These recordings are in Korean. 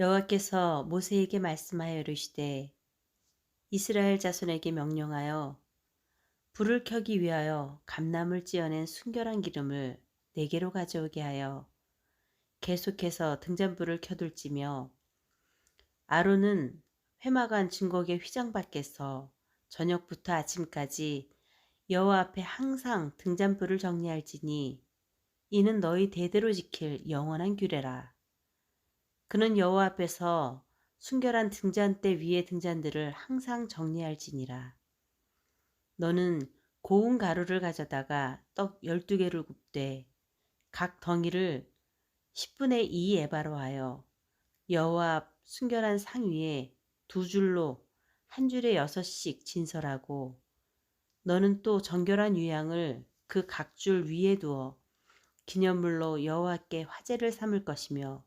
여호와께서 모세에게 말씀하여 이르시되 이스라엘 자손에게 명령하여 불을 켜기 위하여 감람을 찌어낸 순결한 기름을 네개로 가져오게 하여 계속해서 등잔불을 켜둘지며 아론은 회막안 증거의 휘장 밖에서 저녁부터 아침까지 여호와 앞에 항상 등잔불을 정리할지니 이는 너희 대대로 지킬 영원한 규례라. 그는 여호와 앞에서 순결한 등잔대 위의 등잔들을 항상 정리할지니라. 너는 고운 가루를 가져다가 떡 열두 개를 굽되 각 덩이를 10분의 2 에바로 하여 여호와 앞 순결한 상 위에 두 줄로 한 줄에 여섯씩 진설하고 너는 또 정결한 유향을 그 각 줄 위에 두어 기념물로 여호와께 화제를 삼을 것이며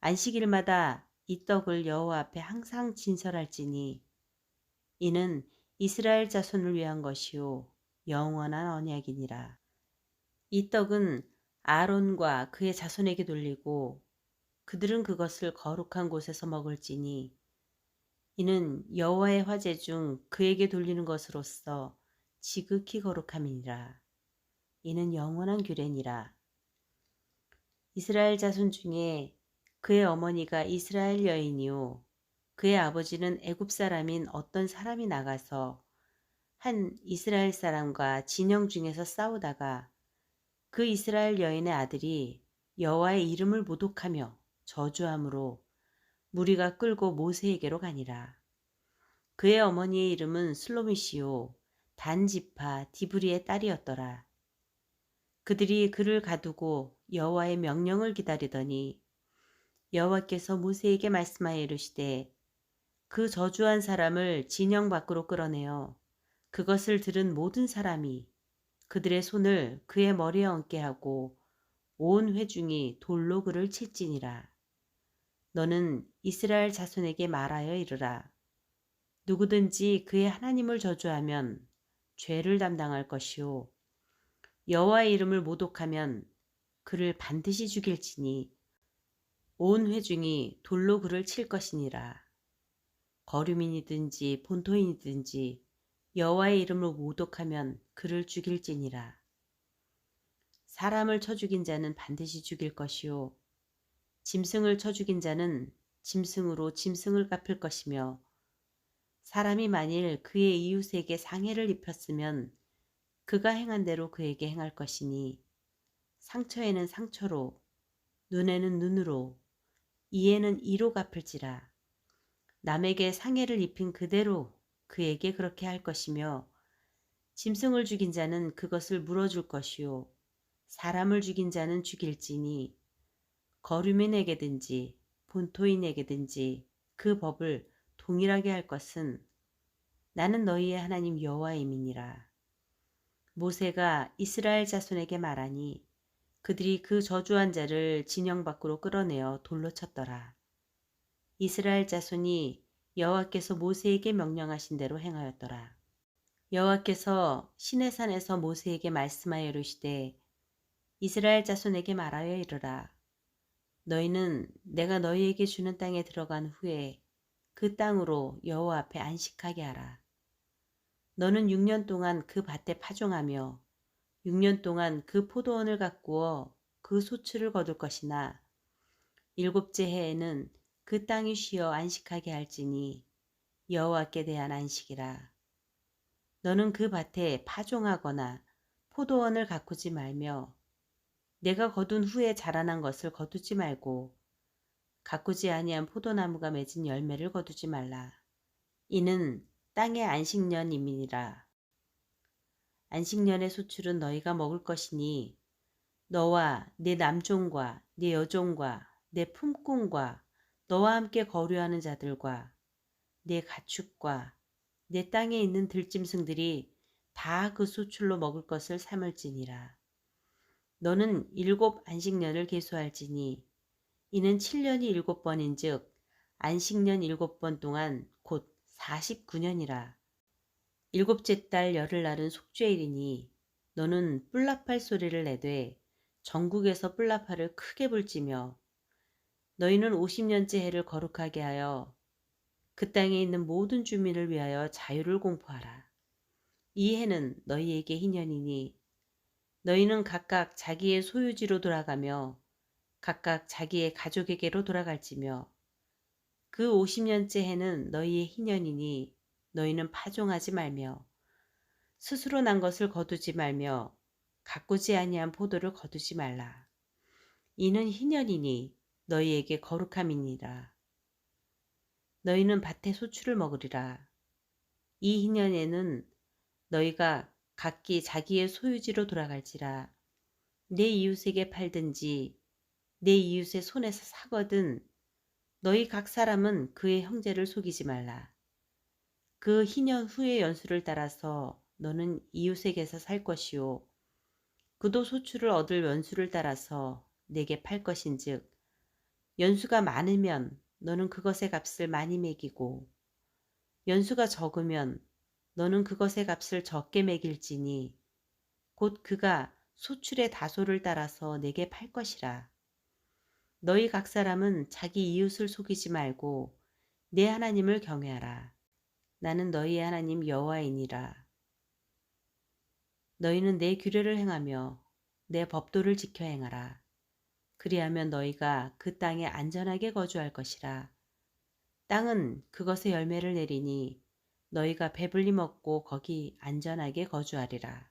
안식일마다 이 떡을 여호와 앞에 항상 진설할지니 이는 이스라엘 자손을 위한 것이요 영원한 언약이니라. 이 떡은 아론과 그의 자손에게 돌리고 그들은 그것을 거룩한 곳에서 먹을지니 이는 여호와의 화제 중 그에게 돌리는 것으로서 지극히 거룩함이니라. 이는 영원한 규례니라. 이스라엘 자손 중에 그의 어머니가 이스라엘 여인이요 그의 아버지는 애굽 사람인 어떤 사람이 나가서 한 이스라엘 사람과 진영 중에서 싸우다가 그 이스라엘 여인의 아들이 여호와의 이름을 모독하며 저주함으로 무리가 끌고 모세에게로 가니라. 그의 어머니의 이름은 슬로미시요 단지파 디브리의 딸이었더라. 그들이 그를 가두고 여호와의 명령을 기다리더니 여호와께서 모세에게 말씀하여 이르시되 그 저주한 사람을 진영 밖으로 끌어내어 그것을 들은 모든 사람이 그들의 손을 그의 머리에 얹게 하고 온 회중이 돌로 그를 칠지니라. 너는 이스라엘 자손에게 말하여 이르라. 누구든지 그의 하나님을 저주하면 죄를 담당할 것이요. 여호와의 이름을 모독하면 그를 반드시 죽일지니 온 회중이 돌로 그를 칠 것이니라. 거류민이든지 본토인이든지 여호와의 이름을 모독하면 그를 죽일지니라. 사람을 쳐 죽인 자는 반드시 죽일 것이요. 짐승을 쳐 죽인 자는 짐승으로 짐승을 갚을 것이며 사람이 만일 그의 이웃에게 상해를 입혔으면 그가 행한 대로 그에게 행할 것이니 상처에는 상처로 눈에는 눈으로 이에는 이로 갚을지라 남에게 상해를 입힌 그대로 그에게 그렇게 할 것이며 짐승을 죽인 자는 그것을 물어줄 것이요 사람을 죽인 자는 죽일지니 거류민에게든지 본토인에게든지 그 법을 동일하게 할 것은 나는 너희의 하나님 여호와임이니라. 모세가 이스라엘 자손에게 말하니 그들이 그 저주한 자를 진영 밖으로 끌어내어 돌로 쳤더라. 이스라엘 자손이 여호와께서 모세에게 명령하신 대로 행하였더라. 여호와께서 시내산에서 모세에게 말씀하여 이르시되 이스라엘 자손에게 말하여 이르라. 너희는 내가 너희에게 주는 땅에 들어간 후에 그 땅으로 여호와 앞에 안식하게 하라. 너는 6년 동안 그 밭에 파종하며 6년 동안 그 포도원을 가꾸어 그 소출을 거둘 것이나 일곱째 해에는 그 땅이 쉬어 안식하게 할지니 여호와께 대한 안식이라. 너는 그 밭에 파종하거나 포도원을 가꾸지 말며 내가 거둔 후에 자라난 것을 거두지 말고 가꾸지 아니한 포도나무가 맺은 열매를 거두지 말라. 이는 땅의 안식년임이니라. 안식년의 소출은 너희가 먹을 것이니 너와 내 남종과 내 여종과 내 품꾼과 너와 함께 거류하는 자들과 내 가축과 내 땅에 있는 들짐승들이 다 그 소출로 먹을 것을 삼을지니라. 너는 일곱 안식년을 계수할지니 이는 7년이 일곱 번인즉 안식년 일곱 번 동안 곧 49년이라. 일곱째 달 열흘날은 속죄일이니 너는 뿔나팔 소리를 내되 전국에서 뿔나팔을 크게 불지며 너희는 50년째 해를 거룩하게 하여 그 땅에 있는 모든 주민을 위하여 자유를 공포하라. 이 해는 너희에게 희년이니 너희는 각각 자기의 소유지로 돌아가며 각각 자기의 가족에게로 돌아갈지며 그 50년째 해는 너희의 희년이니 너희는 파종하지 말며 스스로 난 것을 거두지 말며 가꾸지 아니한 포도를 거두지 말라. 이는 희년이니 너희에게 거룩함이니라. 너희는 밭의 소출을 먹으리라. 이 희년에는 너희가 각기 자기의 소유지로 돌아갈지라. 내 이웃에게 팔든지 내 이웃의 손에서 사거든 너희 각 사람은 그의 형제를 속이지 말라. 그 희년 후의 연수를 따라서 너는 이웃에게서 살 것이요. 그도 소출을 얻을 연수를 따라서 내게 팔 것인즉 연수가 많으면 너는 그것의 값을 많이 매기고 연수가 적으면 너는 그것의 값을 적게 매길지니 곧 그가 소출의 다소를 따라서 내게 팔 것이라. 너희 각 사람은 자기 이웃을 속이지 말고 내 하나님을 경외하라. 나는 너희의 하나님 여호와이니라. 너희는 내 규례를 행하며 내 법도를 지켜 행하라. 그리하면 너희가 그 땅에 안전하게 거주할 것이라. 땅은 그것의 열매를 내리니 너희가 배불리 먹고 거기 안전하게 거주하리라.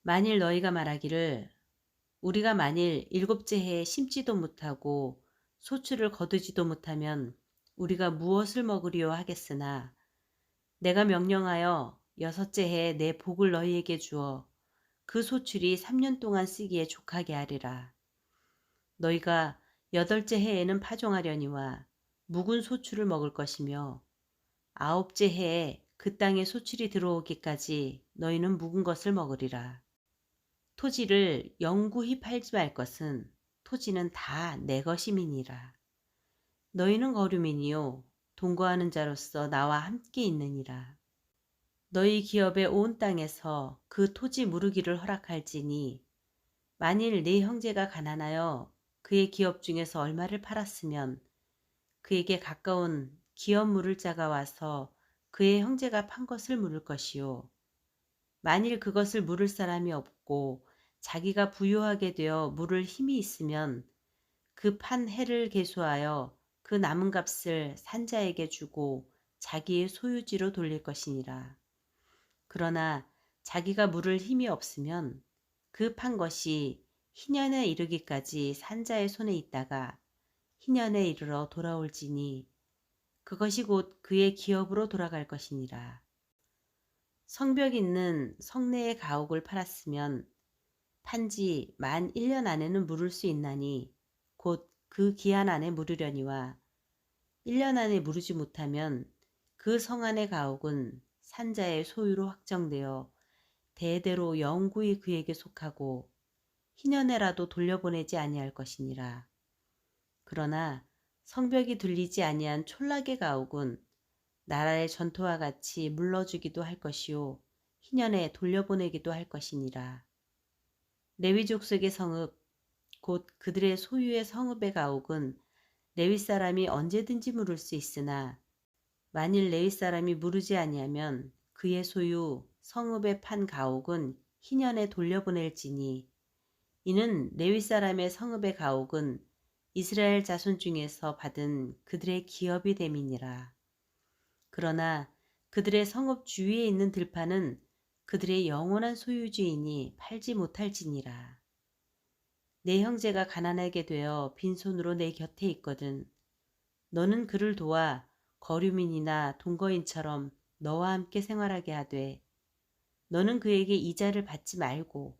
만일 너희가 말하기를 우리가 만일 일곱째 해에 심지도 못하고 소출을 거두지도 못하면 우리가 무엇을 먹으리요 하겠으나 내가 명령하여 여섯째 해에 내 복을 너희에게 주어 그 소출이 3년 동안 쓰기에 족하게 하리라. 너희가 여덟째 해에는 파종하려니와 묵은 소출을 먹을 것이며 아홉째 해에 그 땅에 소출이 들어오기까지 너희는 묵은 것을 먹으리라. 토지를 영구히 팔지 말 것은 토지는 다 내 것임이니라. 너희는 거류민이요 동거하는 자로서 나와 함께 있느니라. 너희 기업의 온 땅에서 그 토지 무르기를 허락할지니 만일 네 형제가 가난하여 그의 기업 중에서 얼마를 팔았으면 그에게 가까운 기업 물을 자가 와서 그의 형제가 판 것을 물을 것이요. 만일 그것을 물을 사람이 없고 자기가 부유하게 되어 물을 힘이 있으면 그 판 해를 계수하여 그 남은 값을 산자에게 주고 자기의 소유지로 돌릴 것이니라. 그러나 자기가 물을 힘이 없으면 그 판 것이 희년에 이르기까지 산자의 손에 있다가 희년에 이르러 돌아올지니 그것이 곧 그의 기업으로 돌아갈 것이니라. 성벽 있는 성내의 가옥을 팔았으면 판지 만 1년 안에는 물을 수 있나니 곧 그 기한 안에 물으려니와 1년 안에 물으지 못하면 그 성 안의 가옥은 산자의 소유로 확정되어 대대로 영구히 그에게 속하고 희년에라도 돌려보내지 아니할 것이니라. 그러나 성벽이 들리지 아니한 촌락의 가옥은 나라의 전토와 같이 물러주기도 할 것이요 희년에 돌려보내기도 할 것이니라. 레위 족속의 성읍 곧 그들의 소유의 성읍의 가옥은 레위 사람이 언제든지 물을 수 있으나 만일 레위 사람이 물으지 아니하면 그의 소유 성읍의 판 가옥은 희년에 돌려보낼지니 이는 레위 사람의 성읍의 가옥은 이스라엘 자손 중에서 받은 그들의 기업이 됨이니라. 그러나 그들의 성읍 주위에 있는 들판은 그들의 영원한 소유주이니 팔지 못할지니라. 내 형제가 가난하게 되어 빈손으로 내 곁에 있거든. 너는 그를 도와 거류민이나 동거인처럼 너와 함께 생활하게 하되 너는 그에게 이자를 받지 말고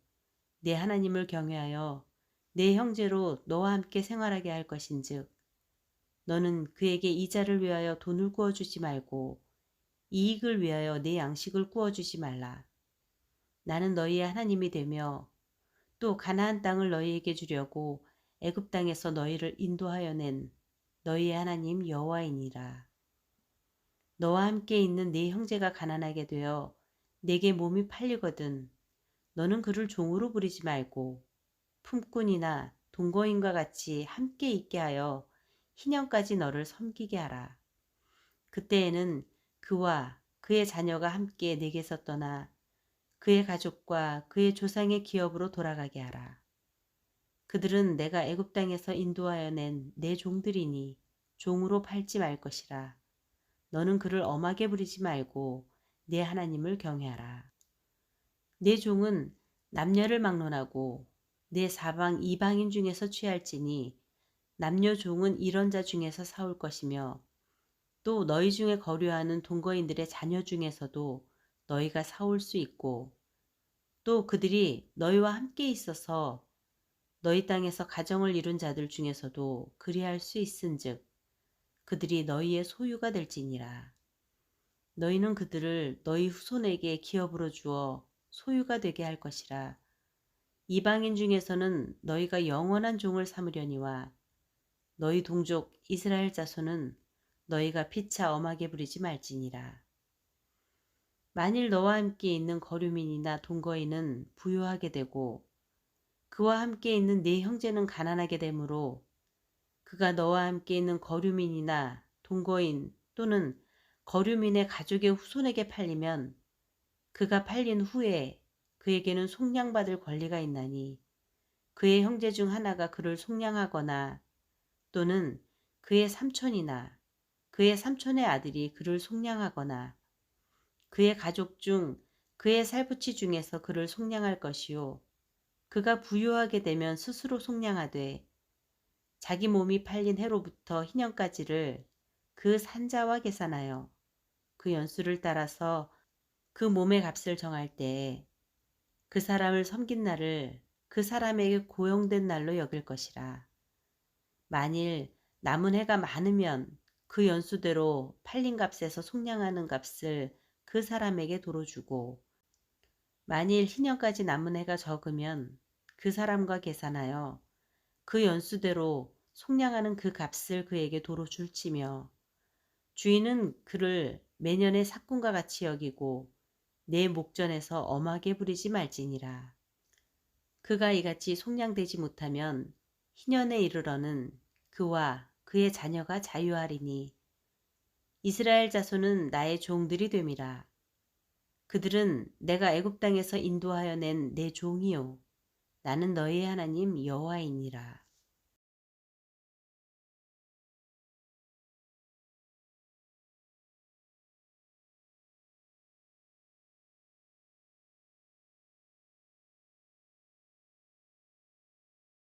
내 하나님을 경외하여 내 형제로 너와 함께 생활하게 할 것인즉 너는 그에게 이자를 위하여 돈을 구워주지 말고 이익을 위하여 내 양식을 구워주지 말라. 나는 너희의 하나님이 되며 또 가나안 땅을 너희에게 주려고 애굽 땅에서 너희를 인도하여 낸 너희의 하나님 여호와이니라. 너와 함께 있는 네 형제가 가난하게 되어 내게 몸이 팔리거든 너는 그를 종으로 부리지 말고 품꾼이나 동거인과 같이 함께 있게 하여 희년까지 너를 섬기게 하라. 그때에는 그와 그의 자녀가 함께 내게서 떠나 그의 가족과 그의 조상의 기업으로 돌아가게 하라. 그들은 내가 애굽 땅에서 인도하여 낸 내 종들이니 종으로 팔지 말 것이라. 너는 그를 엄하게 부리지 말고 내 하나님을 경외하라. 내 종은 남녀를 막론하고 내 사방 이방인 중에서 취할지니 남녀 종은 이런 자 중에서 사올 것이며 또 너희 중에 거류하는 동거인들의 자녀 중에서도 너희가 사올 수 있고 또 그들이 너희와 함께 있어서 너희 땅에서 가정을 이룬 자들 중에서도 그리할 수 있은즉 그들이 너희의 소유가 될지니라. 너희는 그들을 너희 후손에게 기업으로 주어 소유가 되게 할 것이라. 이방인 중에서는 너희가 영원한 종을 삼으려니와 너희 동족 이스라엘 자손은 너희가 피차 엄하게 부리지 말지니라. 만일 너와 함께 있는 거류민이나 동거인은 부유하게 되고 그와 함께 있는 네 형제는 가난하게 되므로 그가 너와 함께 있는 거류민이나 동거인 또는 거류민의 가족의 후손에게 팔리면 그가 팔린 후에 그에게는 속량받을 권리가 있나니 그의 형제 중 하나가 그를 속량하거나 또는 그의 삼촌이나 그의 삼촌의 아들이 그를 속량하거나 그의 가족 중 그의 살부치 중에서 그를 속량할 것이요 그가 부유하게 되면 스스로 속량하되 자기 몸이 팔린 해로부터 희년까지를 그 산자와 계산하여 그 연수를 따라서 그 몸의 값을 정할 때에 그 사람을 섬긴 날을 그 사람에게 고용된 날로 여길 것이라. 만일 남은 해가 많으면 그 연수대로 팔린 값에서 속량하는 값을 그 사람에게 도로 주고 만일 희년까지 남은 해가 적으면 그 사람과 계산하여 그 연수대로 속량하는 그 값을 그에게 도로 줄지며 주인은 그를 매년의 사꾼과 같이 여기고 내 목전에서 엄하게 부리지 말지니라. 그가 이같이 속량되지 못하면 희년에 이르러는 그와 그의 자녀가 자유하리니 이스라엘 자손은 나의 종들이 됨이라. 그들은 내가 애굽 땅에서 인도하여 낸 내 종이요 나는 너희의 하나님 여호와이니라.